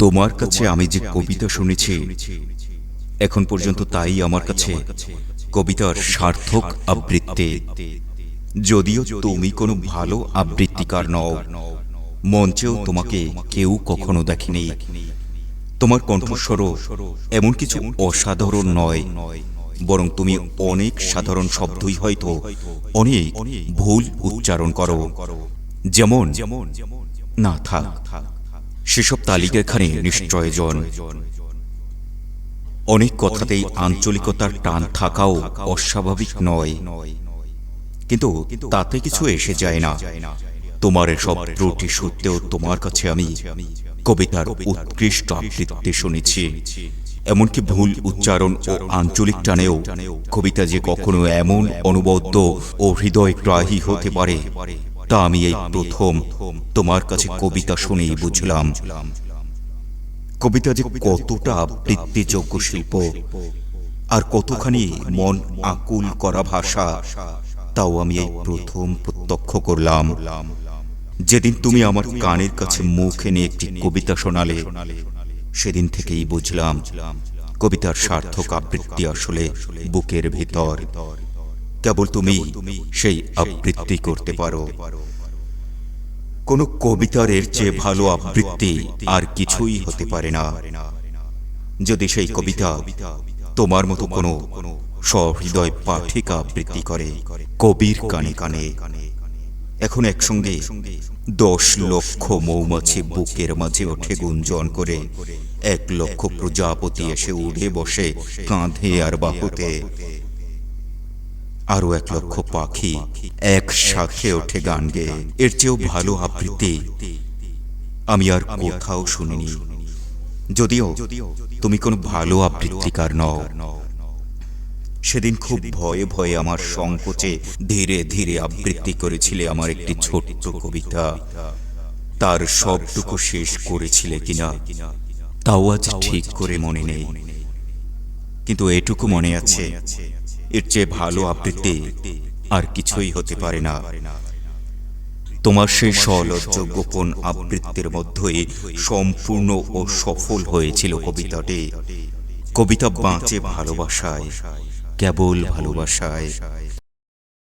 তোমার কাছে আমি যে কবিতা শুনেছি এখন পর্যন্ত তাই আমার কাছে কবিতার সার্থক আবৃত্তি। যদিও তুমি কোনো ভালো আবৃত্তিকার নও। মঞ্চেও তোমাকে কেউ কখনো দেখেনি। তোমার কণ্ঠস্বরও এমন কিছু অসাধারণ নয়। বরং তুমি অনেক সাধারণ শব্দই হয়তো অনেক ভুল উচ্চারণ করো। যেমন না থাক। সেসব তালিকা এখানে নিশ্চয়জন। অনেক কথাতেই আঞ্চলিকতার টান থাকাও অস্বাভাবিক নয়। কিন্তু তাতে কিছু এসে যায় না। তোমার এসব ত্রুটি সত্ত্বেও তোমার কাছে আমি কবিতার উৎকৃষ্ট আবৃত্তি শুনেছি। এমনকি ভুল উচ্চারণ ও আঞ্চলিক টানেও কবিতা যে কখনো এমন অনুবদ্ধ ও হৃদয়গ্রাহী হতে পারে তা আমি এই প্রথম তোমার কাছে কবিতা শুনেই বুঝলাম। কবিতা যে কতটা আবৃত্তিযোগ্য শিল্প, আর কতখানি মন আকুল করা ভাষা, তাও আমি এই প্রথম প্রত্যক্ষ করলাম। যেদিন তুমি আমার কানের কাছে মুখ এনে একটি কবিতা শোনালে, সেদিন থেকেই বুঝলাম, কবিতার সার্থক আবৃত্তি আসলে বুকের ভিতর। কেবল তুমি সেই আবৃত্তি করতে পারো। কোনো কবিতার এর চেয়ে ভালো আবৃত্তি আর কিছুই হতে পারে না। যদি সেই কবিতা তোমার মতো কোনো সহৃদয় পাঠিক আবৃত্তি করে কবির কানে কানে এখন একসঙ্গে দশ লক্ষ মৌমাছি বুকের মাঝে ওঠে গুঞ্জন করে। এক লক্ষ প্রজাপতি এসে উড়ে বসে কাঁধে আর বাহুতে। আরও এক লক্ষ পাখি একসাথে ওঠে গান গেয়ে এর চেয়েও ভালো আবৃত্তি। আমি আর কোথাও শুনিনি। যদিও তুমি কোনো ভালো আবৃত্তিকার নও। সেদিন খুব ভয়ে ভয়ে আমার সংকোচে ধীরে ধীরে আবৃত্তি করেছিলে আমার একটি ছোট্ট কবিতা। তার সবটুকু শেষ করেছিলে কিনা, তাও আজ ঠিক করে মনে নেই। কিন্তু এটুকু মনে আছে, এর চেয়ে ভালো আবৃত্তি আর কিছুই হতে পারে না। তোমার সেই সলজ্জ গোপন আবৃত্তির মধ্যেই সম্পূর্ণ ও সফল হয়েছিল কবিতাটি। কবিতা বাঁচে ভালোবাসায়, কেবল ভালোবাসায়।